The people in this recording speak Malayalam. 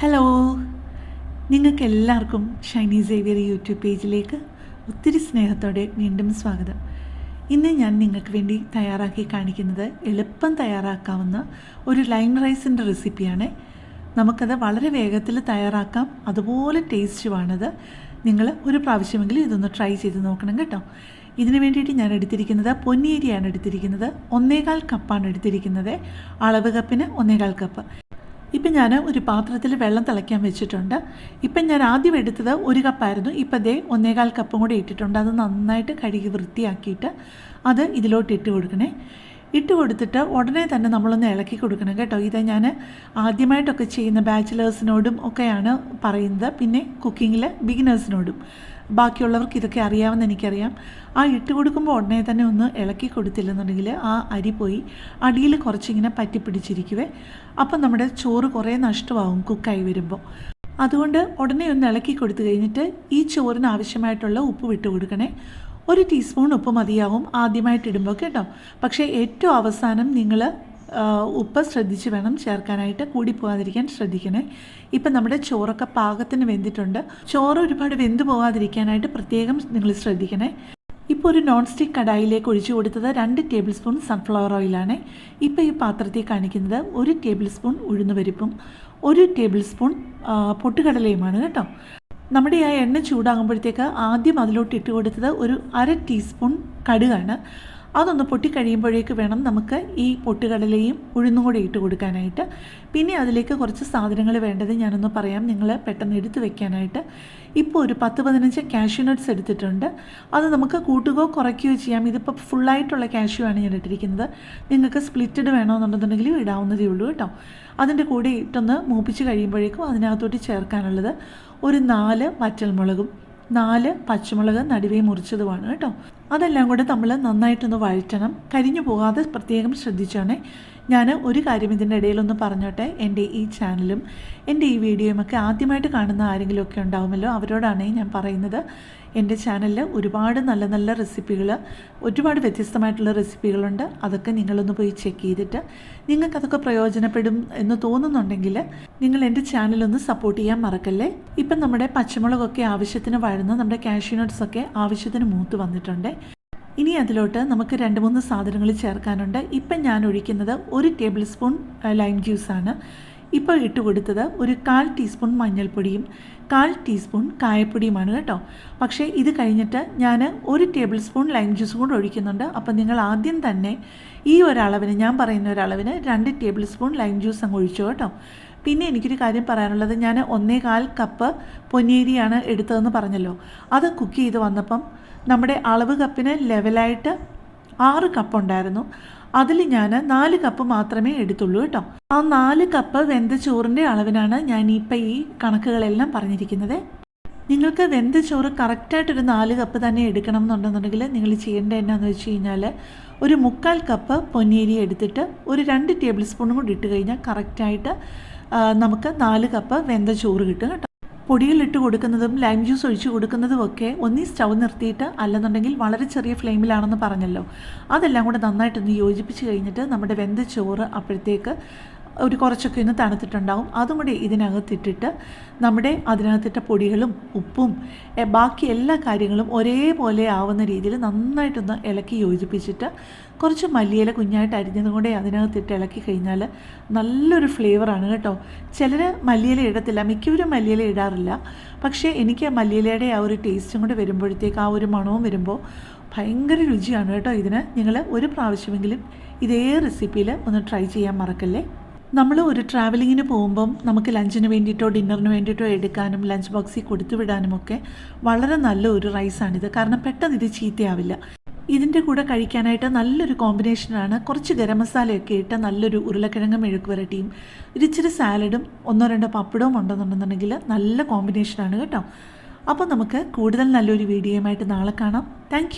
ഹലോ നിങ്ങൾക്ക് എല്ലാവർക്കും ഷൈനി സേവിയർ യൂട്യൂബ് പേജിലേക്ക് ഒത്തിരി സ്നേഹത്തോടെ വീണ്ടും സ്വാഗതം. ഇന്ന് ഞാൻ നിങ്ങൾക്ക് വേണ്ടി തയ്യാറാക്കി കാണിക്കുന്നത് എളുപ്പം തയ്യാറാക്കാവുന്ന ഒരു ലൈം റൈസിന്റെ റെസിപ്പിയാണ് നമുക്കത് വളരെ വേഗത്തിൽ തയ്യാറാക്കാം. അതുപോലെ ടേസ്റ്റുമാണത് നിങ്ങൾ ഒരു പ്രാവശ്യമെങ്കിലും ഇതൊന്ന് ട്രൈ ചെയ്ത് നോക്കണം കേട്ടോ. ഇതിന് വേണ്ടിയിട്ട് ഞാൻ എടുത്തിരിക്കുന്നത് പൊന്നിയേരിയാണ് എടുത്തിരിക്കുന്നത്. ഒന്നേകാൽ കപ്പാണ് എടുത്തിരിക്കുന്നത്. അളവ് കപ്പിന് ഒന്നേകാൽ കപ്പ് ഇപ്പം ഞാൻ ഒരു പാത്രത്തിൽ വെള്ളം തിളയ്ക്കാൻ വെച്ചിട്ടുണ്ട്. ഇപ്പം ഞാൻ ആദ്യം എടുത്തത് ഒരു കപ്പായിരുന്നു. ഇപ്പം ദേ ഒന്നേകാൽ കപ്പും കൂടി ഇട്ടിട്ടുണ്ട്. അത് നന്നായിട്ട് കഴുകി വൃത്തിയാക്കിയിട്ട് അത് ഇതിലോട്ട് ഇട്ട് കൊടുക്കണേ. ഇട്ട് കൊടുത്തിട്ട് ഉടനെ തന്നെ നമ്മളൊന്ന് ഇളക്കി കൊടുക്കണം കേട്ടോ. ഇത് ഞാൻ ആദ്യമായിട്ടൊക്കെ ചെയ്യുന്ന ബാച്ചിലേഴ്സിനോടും ഒക്കെയാണ് പറയുന്നത്. പിന്നെ കുക്കിങ്ങിൽ ബിഗിനേഴ്സിനോടും. ബാക്കിയുള്ളവർക്ക് ഇതൊക്കെ അറിയാമെന്ന് എനിക്കറിയാം. ആ ഇട്ട് കൊടുക്കുമ്പോൾ ഉടനെ തന്നെ ഒന്ന് ഇളക്കി കൊടുത്തില്ലെന്നുണ്ടെങ്കിൽ ആ അരി പോയി അടിയിൽ കുറച്ചിങ്ങനെ പറ്റിപ്പിടിച്ചിരിക്കുവേ അപ്പം നമ്മുടെ ചോറ് കുറേ നഷ്ടമാവും കുക്കായി വരുമ്പോൾ. അതുകൊണ്ട് ഉടനെ ഒന്ന് ഇളക്കി കൊടുത്തു കഴിഞ്ഞിട്ട് ഈ ചോറിന് ആവശ്യമായിട്ടുള്ള ഉപ്പ് വിട്ട് കൊടുക്കണേ. ഒരു ടീസ്പൂൺ ഉപ്പ് മതിയാവും ആദ്യമായിട്ട് ഇടുമ്പോൾ കേട്ടോ. പക്ഷേ ഏറ്റവും അവസാനം നിങ്ങൾ ഉപ്പ് ശ്രദ്ധിച്ച് വേണം ചേർക്കാനായിട്ട് കൂടി പോകാതിരിക്കാൻ ശ്രദ്ധിക്കണേ. ഇപ്പം നമ്മുടെ ചോറൊക്കെ പാകത്തിന് വെന്തിട്ടുണ്ട്. ചോറ് ഒരുപാട് വെന്തു പോകാതിരിക്കാനായിട്ട് പ്രത്യേകം നിങ്ങൾ ശ്രദ്ധിക്കണേ. ഇപ്പോൾ ഒരു നോൺ സ്റ്റിക്ക് കടായിലേക്ക് ഒഴിച്ചു കൊടുത്തത് രണ്ട് ടേബിൾ സ്പൂൺ സൺഫ്ലവർ ഓയിലാണ് ഇപ്പോൾ ഈ പാത്രത്തിൽ കാണിക്കുന്നത് ഒരു ടേബിൾ സ്പൂൺ ഉഴുന്നുപരിപ്പും ഒരു ടേബിൾ സ്പൂൺ പൊട്ടുകടലയുമാണ് കേട്ടോ. നമ്മുടെ ആ എണ്ണ ചൂടാകുമ്പോഴത്തേക്ക് ആദ്യം അതിലോട്ട് ഇട്ട് കൊടുത്തത് ഒരു അര ടീസ്പൂൺ കടുകാണ്. അതൊന്ന് പൊട്ടിക്കഴിയുമ്പോഴേക്ക് വേണം നമുക്ക് ഈ പൊട്ടുകടലയും ഉഴുന്നും കൂടി ഇട്ട് കൊടുക്കാനായിട്ട്. പിന്നെ അതിലേക്ക് കുറച്ച് സാധനങ്ങൾ വേണ്ടത് ഞാനൊന്ന് പറയാം. നിങ്ങൾ പെട്ടെന്ന് എടുത്ത് വെക്കാനായിട്ട്. ഇപ്പോൾ ഒരു പത്ത് പതിനഞ്ച് കാഷ്യൂ നട്ട്സ് എടുത്തിട്ടുണ്ട്. അത് നമുക്ക് കൂട്ടുകയോ കുറയ്ക്കുകയോ ചെയ്യാം. ഇതിപ്പോൾ ഫുള്ളായിട്ടുള്ള കാഷ്യൂ ആണ് ഞാൻ ഇട്ടിരിക്കുന്നത്. നിങ്ങൾക്ക് സ്പ്ലിറ്റഡ് വേണമെന്നുണ്ടെന്നുണ്ടെങ്കിലും ഇടാവുന്നതേ ഉള്ളൂ കേട്ടോ. അതിന്റെ കൂടെ ഇട്ടൊന്ന് മൂപ്പിച്ച് കഴിയുമ്പോഴേക്കും അതിനകത്തോട്ട് ചേർക്കാനുള്ളത് ഒരു നാല് വറ്റൽമുളകും നാല് പച്ചമുളക് നടുവേ മുറിച്ചതുമാണ് കേട്ടോ. അതെല്ലാം കൂടെ നമ്മൾ നന്നായിട്ടൊന്ന് വഴറ്റണം. കരിഞ്ഞു പോകാതെ പ്രത്യേകം ശ്രദ്ധിച്ചാണ്. ഞാൻ ഒരു കാര്യം ഇതിന്റെ ഇടയിലൊന്ന് പറഞ്ഞോട്ടെ. എന്റെ ഈ ചാനലും എന്റെ ഈ വീഡിയോയും ഒക്കെ ആദ്യമായിട്ട് കാണുന്ന ആരെങ്കിലുമൊക്കെ ഉണ്ടാവുമല്ലോ അവരോടാണ് ഞാൻ പറയുന്നത്. എന്റെ ചാനലിൽ ഒരുപാട് നല്ല നല്ല റെസിപ്പികൾ ഒരുപാട് വ്യത്യസ്തമായിട്ടുള്ള റെസിപ്പികളുണ്ട്. അതൊക്കെ നിങ്ങളൊന്ന് പോയി ചെക്ക് ചെയ്തിട്ട് നിങ്ങൾക്കതൊക്കെ പ്രയോജനപ്പെടും എന്ന് തോന്നുന്നുണ്ടെങ്കിൽ നിങ്ങൾ എന്റെ ചാനലൊന്ന് സപ്പോർട്ട് ചെയ്യാൻ മറക്കല്ലേ? ഇപ്പം നമ്മുടെ പച്ചമുളകൊക്കെ ആവശ്യത്തിന് വഴന്ന് നമ്മുടെ കാഷ്യൂ നട്ട്സൊക്കെ ആവശ്യത്തിന് മൂത്ത് വന്നിട്ടുണ്ട്. ഇനി അതിലോട്ട് നമുക്ക് രണ്ട് മൂന്ന് സാധനങ്ങൾ ചേർക്കാനുണ്ട്. ഇപ്പം ഞാൻ ഒഴിക്കുന്നത് ഒരു ടേബിൾ സ്പൂൺ ലൈം ജ്യൂസാണ്. ഇപ്പോൾ ഇട്ട് കൊടുത്തത് ഒരു കാൽ ടീസ്പൂൺ മഞ്ഞൾപ്പൊടിയും കാൽ ടീസ്പൂൺ കായപ്പൊടിയുമാണ് കേട്ടോ. പക്ഷേ ഇത് കഴിഞ്ഞിട്ട് ഞാൻ ഒരു ടേബിൾ സ്പൂൺ ലൈം ജ്യൂസും കൂടെ ഒഴിക്കുന്നുണ്ട്. അപ്പം നിങ്ങൾ ആദ്യം തന്നെ ഈ ഒരളവിന് ഞാൻ പറയുന്ന ഒരളവിന് രണ്ട് ടേബിൾ സ്പൂൺ ലൈം ജ്യൂസ് അങ്ങ് ഒഴിച്ചു കേട്ടോ. പിന്നെ എനിക്കൊരു കാര്യം പറയാനുള്ളത്. ഞാൻ ഒന്നേകാൽ കപ്പ് പൊന്നേരിയാണ് എടുത്തതെന്ന് പറഞ്ഞല്ലോ. അത് കുക്ക് ചെയ്ത് വന്നപ്പം നമ്മുടെ അളവ് കപ്പിന് ലെവലായിട്ട് ആറ് കപ്പുണ്ടായിരുന്നു അതിൽ ഞാൻ നാല് കപ്പ് മാത്രമേ എടുത്തുള്ളൂ കേട്ടോ. ആ നാല് കപ്പ് വെന്ത ചോറിന്റെ അളവിനാണ് ഞാൻ ഇപ്പം ഈ കണക്കുകളെല്ലാം പറഞ്ഞിരിക്കുന്നത്. നിങ്ങൾക്ക് വെന്ത ചോറ് കറക്റ്റായിട്ടൊരു നാല് കപ്പ് തന്നെ എടുക്കണം എന്നുണ്ടെന്നുണ്ടെങ്കിൽ നിങ്ങൾ ചെയ്യേണ്ട എന്നാന്ന് വെച്ച് കഴിഞ്ഞാൽ ഒരു മുക്കാൽ കപ്പ് പൊന്നേരി എടുത്തിട്ട് ഒരു രണ്ട് ടേബിൾ സ്പൂണും കൂടി ഇട്ട് കഴിഞ്ഞാൽ കറക്റ്റായിട്ട് നമുക്ക് നാല് കപ്പ് വെന്ത ചോറ് കിട്ടും കേട്ടോ. പൊടിയിലിട്ട് കൊടുക്കുന്നതും ലൈം ജ്യൂസ് ഒഴിച്ച് കൊടുക്കുന്നതും ഒക്കെ ഒന്നീ സ്റ്റൗ നിർത്തിയിട്ട് അല്ലെന്നുണ്ടെങ്കിൽ വളരെ ചെറിയ ഫ്ലെയിമിലാണെന്ന് പറഞ്ഞല്ലോ. അതെല്ലാം കൂടെ നന്നായിട്ടൊന്ന് യോജിപ്പിച്ച് കഴിഞ്ഞിട്ട് നമ്മുടെ വെന്ത ചോറ് അപ്പോഴത്തേക്ക് ഒരു കുറച്ചൊക്കെ ഒന്ന് തണുത്തിട്ടുണ്ടാവും. അതും കൂടി ഇതിനകത്തിട്ടിട്ട് നമ്മുടെ അതിനകത്തിട്ട പൊടികളും ഉപ്പും ബാക്കി എല്ലാ കാര്യങ്ങളും ഒരേപോലെ ആവുന്ന രീതിയിൽ നന്നായിട്ടൊന്ന് ഇളക്കി യോജിപ്പിച്ചിട്ട് കുറച്ച് മല്ലിയില കുഞ്ഞായിട്ട് അരിഞ്ഞതും കൂടെ അതിനകത്തിട്ട് ഇളക്കി കഴിഞ്ഞാൽ നല്ലൊരു ഫ്ലേവറാണ് കേട്ടോ. ചിലർ മല്ലിയില ഇടത്തില്ല മിക്കവരും മല്ലിയില ഇടാറില്ല. പക്ഷേ എനിക്ക് മല്ലിയിലയുടെ ആ ഒരു ടേസ്റ്റും കൂടെ വരുമ്പോഴത്തേക്ക് ആ ഒരു മണവും വരുമ്പോൾ ഭയങ്കര രുചിയാണ് കേട്ടോ ഇതിന്. നിങ്ങൾ ഒരു പ്രാവശ്യമെങ്കിലും ഇതേ റെസിപ്പിയിൽ ഒന്ന് ട്രൈ ചെയ്യാൻ മറക്കല്ലേ? നമ്മൾ ഒരു ട്രാവലിങ്ങിന് പോകുമ്പം നമുക്ക് ലഞ്ചിന് വേണ്ടിയിട്ടോ ഡിന്നറിന് വേണ്ടിയിട്ടോ എടുക്കാനും ലഞ്ച് ബോക്സിൽ കൊടുത്തു വിടാനും ഒക്കെ വളരെ നല്ല ഒരു റൈസാണിത് കാരണം പെട്ടെന്ന് ഇത് ചീത്തയാവില്ല. ഇതിന്റെ കൂടെ കഴിക്കാനായിട്ട് നല്ലൊരു കോമ്പിനേഷനാണ് കുറച്ച് ഗരം മസാലയൊക്കെ ഇട്ട നല്ലൊരു ഉരുളക്കിഴങ്ങ് മെഴുക്ക് വരട്ടിയും ഇച്ചിരി സാലഡും ഒന്നോ രണ്ടോ പപ്പടവും ഉണ്ടെന്നുണ്ടെന്നുണ്ടെങ്കിൽ നല്ല കോമ്പിനേഷനാണ് കേട്ടോ. അപ്പോൾ നമുക്ക് കൂടുതൽ നല്ലൊരു വീഡിയോയുമായിട്ട് നാളെ കാണാം. താങ്ക്